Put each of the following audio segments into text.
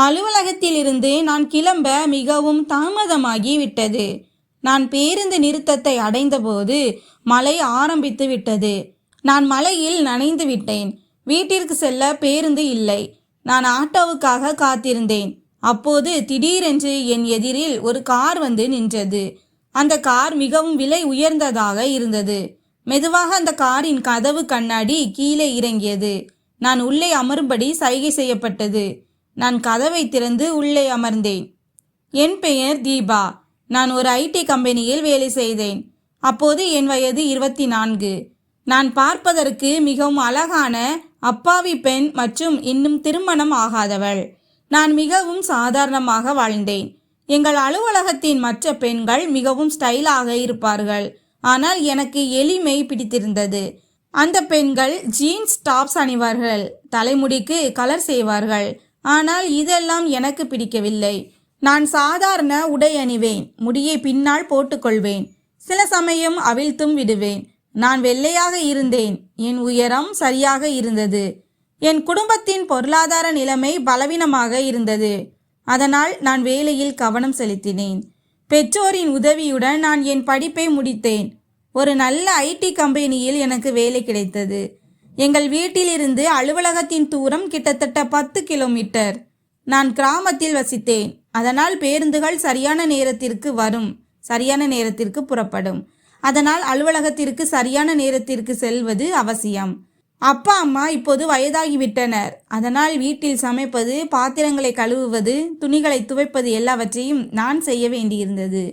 அலுவலகத்திலிருந்து நான் கிளம்ப மிகவும் தாமதமாகி விட்டது. நான் பேருந்து நிறுத்தத்தை அடைந்தபோது மழை ஆரம்பித்து விட்டது. நான் மலையில் நனைந்து விட்டேன். வீட்டிற்கு செல்ல பேருந்து இல்லை. நான் ஆட்டோவுக்காக காத்திருந்தேன். அப்போது திடீரென்று என் எதிரில் ஒரு கார் வந்து நின்றது. அந்த கார் மிகவும் விலை உயர்ந்ததாக இருந்தது. மெதுவாக அந்த காரின் கதவு கண்ணாடி கீழே இறங்கியது. நான் உள்ளே அமரும்படி சைகை செய்யப்பட்டது. நான் கதவை திறந்து உள்ளே அமர்ந்தேன். என் பெயர் தீபா. நான் ஒரு ஐடி கம்பெனியில் வேலை செய்தேன். அப்போது என் வயது இருபத்தி நான்கு நான் பார்ப்பதற்கு மிகவும் அழகான அப்பாவி பெண் மற்றும் இன்னும் திருமணம் ஆகாதவள். நான் மிகவும் சாதாரணமாக வாழ்ந்தேன். எங்கள் அலுவலகத்தின் மற்ற பெண்கள் மிகவும் ஸ்டைலாக இருப்பார்கள். ஆனால் எனக்கு எளிமை பிடித்திருந்தது. அந்த பெண்கள் ஜீன்ஸ் டாப்ஸ் அணிவார்கள். தலைமுடிக்கு கலர் செய்வார்கள். ஆனால் இதெல்லாம் எனக்கு பிடிக்கவில்லை. நான் சாதாரண உடை அணிவேன் முடியை பின்னால் போட்டுக்கொள்வேன். சில சமயம் அவிழ்த்தும் விடுவேன். நான் வெள்ளையாக இருந்தேன் என் உயரம் சரியாக இருந்தது. என் குடும்பத்தின் பொருளாதார நிலைமை பலவீனமாக இருந்தது. அதனால் நான் வேலையில் கவனம் செலுத்தினேன். பெற்றோரின் உதவியுடன் நான் என் படிப்பை முடித்தேன். ஒரு நல்ல ஐடி கம்பெனியில் எனக்கு வேலை கிடைத்தது. எங்கள் வீட்டிலிருந்து அலுவலகத்தின் தூரம் கிட்டத்தட்ட பத்து கிலோமீட்டர். நான் கிராமத்தில் வசித்தேன். அதனால் பேருந்துகள் சரியான நேரத்திற்கு வரும் சரியான நேரத்திற்கு புறப்படும். அதனால் அலுவலகத்திற்கு சரியான நேரத்திற்கு செல்வது அவசியம். அப்பா அம்மா இப்போது வயதாகிவிட்டனர். அதனால் வீட்டில் சமைப்பது பாத்திரங்களை கழுவுவது துணிகளை துவைப்பது எல்லாவற்றையும் நான் செய்ய வேண்டியிருந்தது.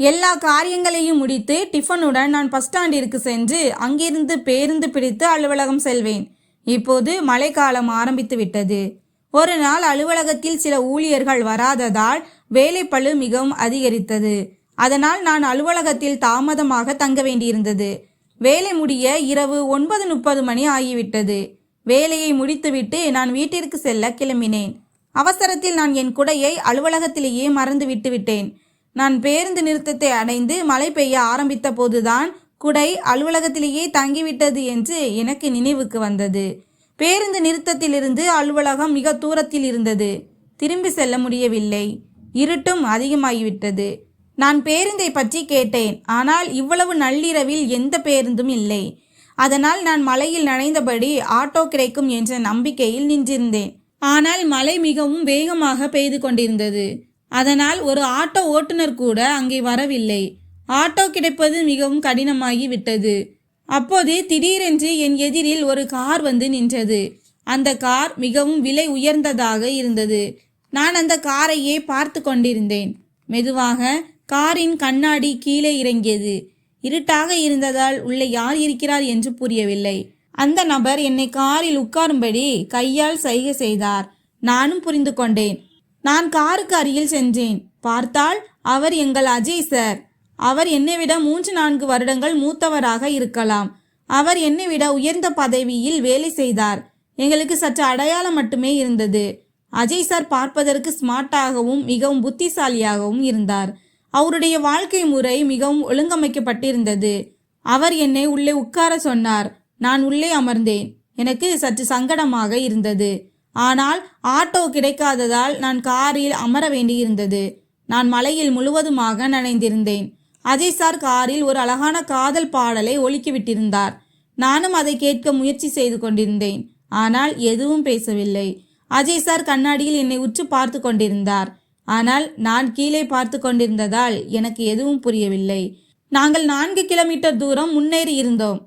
எல்லா காரியங்களையும் முடித்து டிஃபனுடன் நான் பஸ் ஸ்டாண்டிற்கு சென்று அங்கிருந்து பேருந்து பிடித்து அலுவலகம் செல்வேன். இப்போது மழைக்காலம் ஆரம்பித்து விட்டது. ஒரு நாள் அலுவலகத்தில் சில ஊழியர்கள் வராததால் வேலைப்பழு மிகவும் அதிகரித்தது. அதனால் நான் அலுவலகத்தில் தாமதமாக தங்க வேண்டியிருந்தது. வேலை முடிய இரவு ஒன்பது முப்பது மணி ஆகிவிட்டது. வேலையை முடித்துவிட்டு நான் வீட்டிற்கு செல்ல கிளம்பினேன். அவசரத்தில் நான் என் குடையை அலுவலகத்திலேயே மறந்து விட்டுவிட்டேன். நான் பேருந்து நிறுத்தத்தை அடைந்து மழை பெய்ய ஆரம்பித்த போதுதான் குடை அலுவலகத்திலேயே தங்கிவிட்டது என்று எனக்கு நினைவுக்கு வந்தது. பேருந்து நிறுத்தத்திலிருந்து அலுவலகம் மிக தூரத்தில் இருந்தது. திரும்பி செல்ல முடியவில்லை. இருட்டும் அதிகமாகிவிட்டது. நான் பேருந்தை பற்றி கேட்டேன். ஆனால் இவ்வளவு நள்ளிரவில் எந்த பேருந்தும் இல்லை. அதனால் நான் மலையில் நனைந்தபடி ஆட்டோ கிடைக்கும் என்ற நம்பிக்கையில் நின்றிருந்தேன். ஆனால் மழை மிகவும் வேகமாக பெய்து கொண்டிருந்தது. அதனால் ஒரு ஆட்டோ ஓட்டுநர் கூட அங்கே வரவில்லை. ஆட்டோ கிடைப்பது மிகவும் கடினமாகி விட்டது. அப்போது திடீரென்று என் எதிரில் ஒரு கார் வந்து நின்றது. அந்த கார் மிகவும் விலை உயர்ந்ததாக இருந்தது. நான் அந்த காரையே பார்த்து கொண்டிருந்தேன். மெதுவாக காரின் கண்ணாடி கீழே இறங்கியது. இருட்டாக இருந்ததால் உள்ளே யார் இருக்கிறார் என்று புரியவில்லை. அந்த நபர் என்னை காரில் உட்காரும்படி கையால் சைகை செய்தார். நானும் புரிந்து கொண்டேன். நான் காருக்கு அருகில் சென்றேன். பார்த்தால் அவர் எங்கள் அஜய் சார். அவர் என்னை விட மூன்று நான்கு வருடங்கள் மூத்தவராக இருக்கலாம். அவர் என்னை விட உயர்ந்த பதவியில் வேலை செய்தார். எங்களுக்கு சற்று அடையாளம் மட்டுமே இருந்தது. அஜய் சார் பார்ப்பதற்கு ஸ்மார்ட்டாகவும் மிகவும் புத்திசாலியாகவும் இருந்தார். அவருடைய வாழ்க்கை முறை மிகவும் ஒழுங்கமைக்கப்பட்டிருந்தது. அவர் என்னை உள்ளே உட்கார சொன்னார். நான் உள்ளே அமர்ந்தேன். எனக்கு சற்று சங்கடமாக இருந்தது. ஆனால் ஆட்டோ கிடைக்காததால் நான் காரில் அமர வேண்டியிருந்தது. நான் மலையில் முழுவதுமாக நனைந்திருந்தேன். அஜய் சார் காரில் ஒரு அழகான காதல் பாடலை ஒலிக்கிவிட்டிருந்தார். நானும் அதை கேட்க முயற்சி செய்து கொண்டிருந்தேன். ஆனால் எதுவும் பேசவில்லை. அஜய் சார் கண்ணாடியில் என்னை உற்று பார்த்து கொண்டிருந்தார். ஆனால் நான் கீழே பார்த்து கொண்டிருந்ததால் எனக்கு எதுவும் புரியவில்லை. நாங்கள் நான்கு கிலோமீட்டர் தூரம் முன்னேறி இருந்தோம்.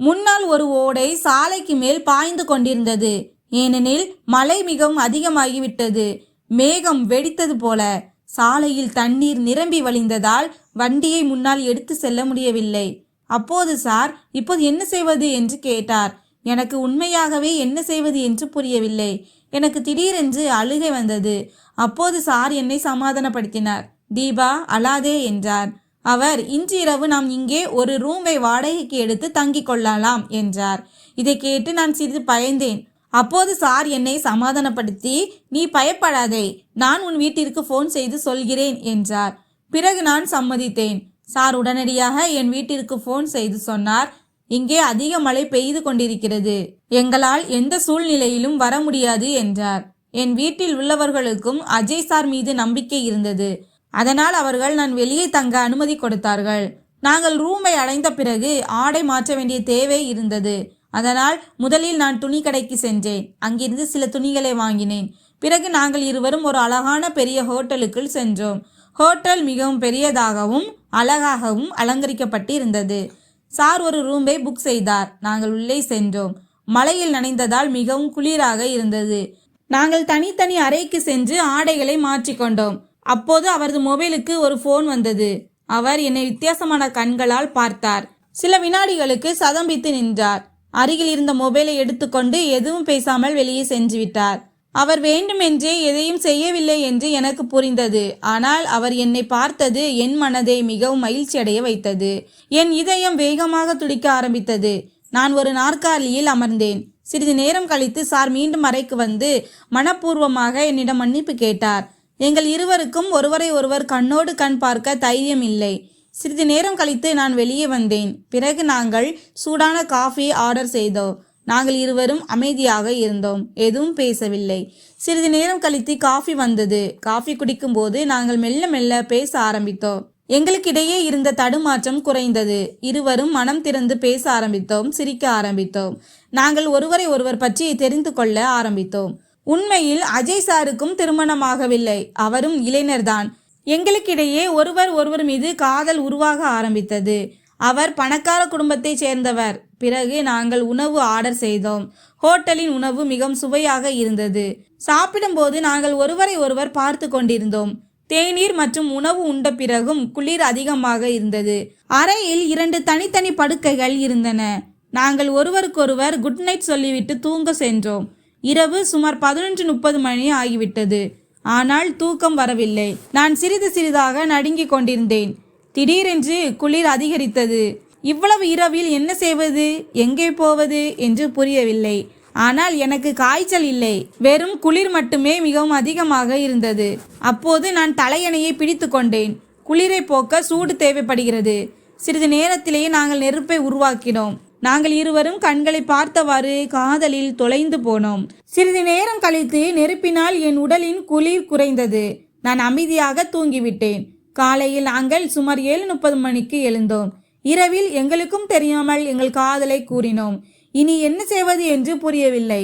முன்னால் ஒரு ஓடை சாலைக்கு மேல் பாய்ந்து கொண்டிருந்தது. ஏனெனில் மழை மிகவும் அதிகமாகிவிட்டது. மேகம் வெடித்தது போல சாலையில் தண்ணீர் நிரம்பி வழிந்ததால் வண்டியை முன்னால் எடுத்து செல்ல முடியவில்லை. அப்போது சார் இப்போது என்ன செய்வது என்று கேட்டார். எனக்கு உண்மையாகவே என்ன செய்வது என்று புரியவில்லை. எனக்கு திடீரென்று அழுகை வந்தது. அப்போது சார் என்னை சமாதானப்படுத்தினார். தீபா அழாதே என்றார். அவர் இன்று இரவு நாம் இங்கே ஒரு ரூமை வாடகைக்கு எடுத்து தங்கிக் கொள்ளலாம் என்றார். இதை கேட்டு நான் சிறிது பயந்தேன். அப்போது சார் என்னை சமாதானப்படுத்தி நீ பயப்படாதே நான் உன் வீட்டிற்கு ஃபோன் செய்து சொல்கிறேன் என்றார். பிறகு நான் சம்மதித்தேன். சார் உடனடியாக என் வீட்டிற்கு ஃபோன் செய்து சொன்னார் இங்கே அதிக மழை பெய்து கொண்டிருக்கிறது. எங்களால் எந்த சூழ்நிலையிலும் வர முடியாது என்றார். என் வீட்டில் உள்ளவர்களுக்கும் அஜய் சார் மீது நம்பிக்கை இருந்தது. அதனால் அவர்கள் நான் வெளியே தங்க அனுமதி கொடுத்தார்கள். நாங்கள் ரூமை அடைந்த பிறகு ஆடை மாற்ற வேண்டிய தேவை இருந்தது. அதனால் முதலில் நான் துணி கடைக்கு சென்றேன். அங்கிருந்து சில துணிகளை வாங்கினேன். பிறகு நாங்கள் இருவரும் ஒரு அழகான பெரிய ஹோட்டலுக்குள் சென்றோம். ஹோட்டல் மிகவும் பெரியதாகவும் அழகாகவும் அலங்கரிக்கப்பட்டு இருந்தது சார் ஒரு ரூமை புக் செய்தார். நாங்கள் உள்ளே சென்றோம். மழையில் நனைந்ததால் மிகவும் குளிராக இருந்தது. நாங்கள் தனித்தனி அறைக்கு சென்று ஆடைகளை மாற்றிக்கொண்டோம் அப்போது அவரது மொபைலுக்கு ஒரு ஃபோன் வந்தது. அவர் என்னை வித்தியாசமான கண்களால் பார்த்தார். சில வினாடிகளுக்கு சதம்பித்து நின்றார். அருகில் இருந்த மொபைலை எடுத்துக்கொண்டு எதுவும் பேசாமல் வெளியே சென்று விட்டார். அவர் வேண்டுமென்றே எதையும் செய்யவில்லை என்று எனக்கு புரிந்தது. ஆனால் அவர் என்னை பார்த்தது என் மனதை மிகவும் மகிழ்ச்சியடைய வைத்தது. என் இதயம் வேகமாக துடிக்க ஆரம்பித்தது. நான் ஒரு நாற்காலியில் அமர்ந்தேன். சிறிது நேரம் கழித்து சார் மீண்டும் அறைக்கு வந்து மனப்பூர்வமாக என்னிடம் மன்னிப்பு கேட்டார். எங்கள் இருவருக்கும் ஒருவரை ஒருவர் கண்ணோடு கண் பார்க்க தைரியம் இல்லை சிறிது நேரம் கழித்து நான் வெளியே வந்தேன். பிறகு நாங்கள் சூடான காஃபி ஆர்டர் செய்தோம். நாங்கள் இருவரும் அமைதியாக இருந்தோம். எதுவும் பேசவில்லை. சிறிது நேரம் கழித்து காஃபி வந்தது. காஃபி குடிக்கும்போது நாங்கள் மெல்ல மெல்ல பேச ஆரம்பித்தோம். எங்களுக்கிடையே இருந்த தடுமாற்றம் குறைந்தது. இருவரும் மனம் திறந்து பேச ஆரம்பித்தோம். சிரிக்க ஆரம்பித்தோம். நாங்கள் ஒருவரை ஒருவர் பற்றி தெரிந்து கொள்ள ஆரம்பித்தோம். உண்மையில் அஜய் சாருக்கும் திருமணமாகவில்லை. அவரும் இளைஞர்தான். எங்களுக்கிடையே ஒருவர் ஒருவர் மீது காதல் உருவாக ஆரம்பித்தது. அவர் பணக்கார குடும்பத்தைச் சேர்ந்தவர். பிறகு நாங்கள் உணவு ஆர்டர் செய்தோம். ஹோட்டலின் உணவு மிகவும் சுவையாக இருந்தது. சாப்பிடும்போது நாங்கள் ஒருவரை ஒருவர் பார்த்து கொண்டிருந்தோம். தேநீர் மற்றும் உணவு உண்ட பிறகும் குளிர் அதிகமாக இருந்தது. அறையில் இரண்டு தனித்தனி படுக்கைகள் இருந்தன. நாங்கள் ஒருவருக்கொருவர் குட் நைட் சொல்லிவிட்டு தூங்க சென்றோம். இரவு சுமார் பதினொன்று முப்பது மணி ஆகிவிட்டது. ஆனால் தூக்கம் வரவில்லை. நான் சிறிது சிறிதாக நடுங்கிக் கொண்டிருந்தேன். திடீரென்று குளிர் அதிகரித்தது. இவ்வளவு இரவில் என்ன செய்வது? எங்கே போவது? என்று புரியவில்லை. ஆனால் எனக்கு காய்ச்சல் இல்லை. வெறும் குளிர் மட்டுமே மிகவும் அதிகமாக இருந்தது. அப்போது நான் தலையணையை பிடித்து கொண்டேன். குளிரை போக்க சூடு தேவைப்படுகிறது. சிறிது நேரத்திலேயே நாங்கள் நெருப்பை உருவாக்கினோம். நாங்கள் இருவரும் கண்களை பார்த்தவாறு காதலில் தொலைந்து போனோம். சிறிது நேரம் கழித்து நெருப்பினால் என் உடலின் குளிர் குறைந்தது. நான் அமைதியாக தூங்கிவிட்டேன். காலையில் நாங்கள் சுமார் ஏழு முப்பது மணிக்கு எழுந்தோம். இரவில் எங்களுக்கும் தெரியாமல் எங்கள் காதலை கூறினோம். இனி என்ன செய்வது என்று புரியவில்லை.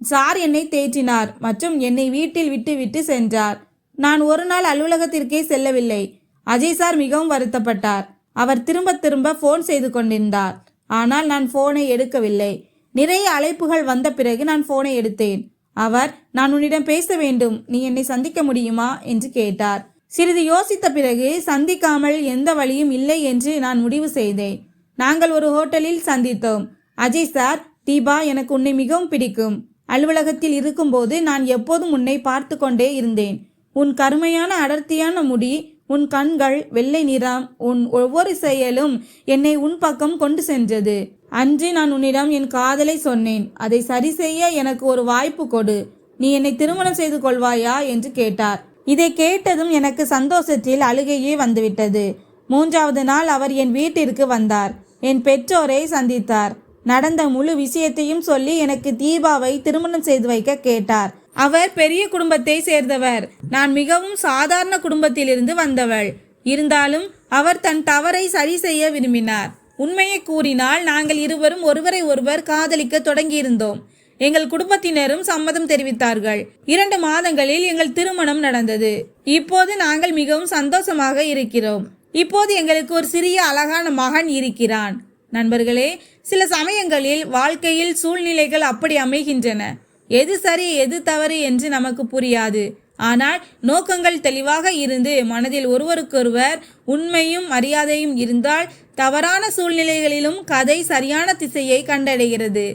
சார் என்னை தேற்றினார் மற்றும் என்னை வீட்டில் விட்டுவிட்டு சென்றார். நான் ஒரு நாள் அலுவலகத்திற்கே செல்லவில்லை. அஜய் சார் மிகவும் வருத்தப்பட்டார். அவர் திரும்ப திரும்ப ஃபோன் செய்து கொண்டிருந்தார். ஆனால் நான் ஃபோனை எடுக்கவில்லை. நிறைய அழைப்புகள் வந்த பிறகு நான் ஃபோனை எடுத்தேன். அவர் நான் உன்னிடம் பேச வேண்டும். நீ என்னை சந்திக்க முடியுமா? என்று கேட்டார். சிறிது யோசித்த பிறகு சந்திக்காமல் எந்த வழியும் இல்லை என்று நான் முடிவு செய்தேன். நாங்கள் ஒரு ஹோட்டலில் சந்தித்தோம். அஜய் சார் தீபா எனக்கு உன்னை மிகவும் பிடிக்கும். அலுவலகத்தில் இருக்கும்போது நான் எப்போதும் உன்னை பார்த்து கொண்டே இருந்தேன். உன் கருமையான அடர்த்தியான முடி உன் கண்கள் வெள்ளை நிறம் உன் ஒவ்வொரு செயலும் என்னை உன் பக்கம் கொண்டு சென்றது. அன்று நான் உன்னிடம் என் காதலை சொன்னேன். அதை சரி செய்ய எனக்கு ஒரு வாய்ப்பு கொடு. நீ என்னை திருமணம் செய்து கொள்வாயா? என்று கேட்டார். இதை கேட்டதும் எனக்கு சந்தோஷத்தில் அழுகையே வந்துவிட்டது. மூன்றாவது நாள் அவர் என் வீட்டிற்கு வந்தார். என் பெற்றோரை சந்தித்தார். நடந்த முழு விஷயத்தையும் சொல்லி எனக்கு தீபாவை திருமணம் செய்து வைக்க கேட்டார். அவர் பெரிய குடும்பத்தை சேர்ந்தவர். நான் மிகவும் சாதாரண குடும்பத்திலிருந்து வந்தவள். இருந்தாலும் அவர் தன் தவறை சரி செய்ய விரும்பினார். உண்மையை கூறினால் நாங்கள் இருவரும் ஒருவரை ஒருவர் காதலிக்க தொடங்கியிருந்தோம். எங்கள் குடும்பத்தினரும் சம்மதம் தெரிவித்தார்கள். இரண்டு மாதங்களில் எங்கள் திருமணம் நடந்தது. இப்போது நாங்கள் மிகவும் சந்தோஷமாக இருக்கிறோம். இப்போது எங்களுக்கு ஒரு சிறிய அழகான மகன் இருக்கிறான். நண்பர்களே சில சமயங்களில் வாழ்க்கையில் சூழ்நிலைகள் அப்படி அமைகின்றன. எது சரி எது தவறு என்று நமக்கு புரியாது. ஆனால் நோக்கங்கள் தெளிவாக இருந்து மனதில் ஒருவருக்கொருவர் உண்மையும் மரியாதையும் இருந்தால் தவறான சூழ்நிலைகளிலும் கதை சரியான திசையை கண்டடைகிறது.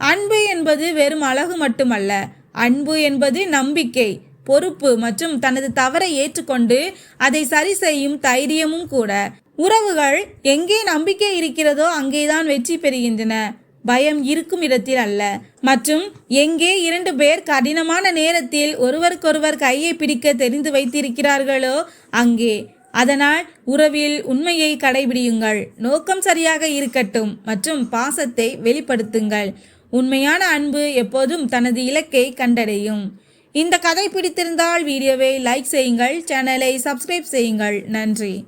அன்பு என்பது வெறும் அழகு மட்டுமல்ல அன்பு என்பது நம்பிக்கை பொறுப்பு மற்றும் தனது தவறை ஏற்றுக்கொண்டு அதை சரி செய்யும் தைரியமும் கூட. உறவுகள் எங்கே நம்பிக்கை இருக்கிறதோ அங்கேதான் வெற்றி பெறுகின்றன. பயம் இருக்கும் இடத்தில் அல்ல. மற்றும் எங்கே இரண்டு பேர் கடினமான நேரத்தில் ஒருவருக்கொருவர் கையை பிடிக்க தெரிந்து வைத்திருக்கிறார்களோ அங்கே. அதனால் உறவில் உண்மையை கடைபிடியுங்கள். நோக்கம் சரியாக இருக்கட்டும் மற்றும் பாசத்தை வெளிப்படுத்துங்கள். உண்மையான அன்பு எப்போதும் தனது இலக்கை கண்டடையும். இந்த கதை பிடித்திருந்தால் வீடியோவை லைக் செய்யுங்கள் சேனலை சப்ஸ்கிரைப் செய்யுங்கள். நன்றி.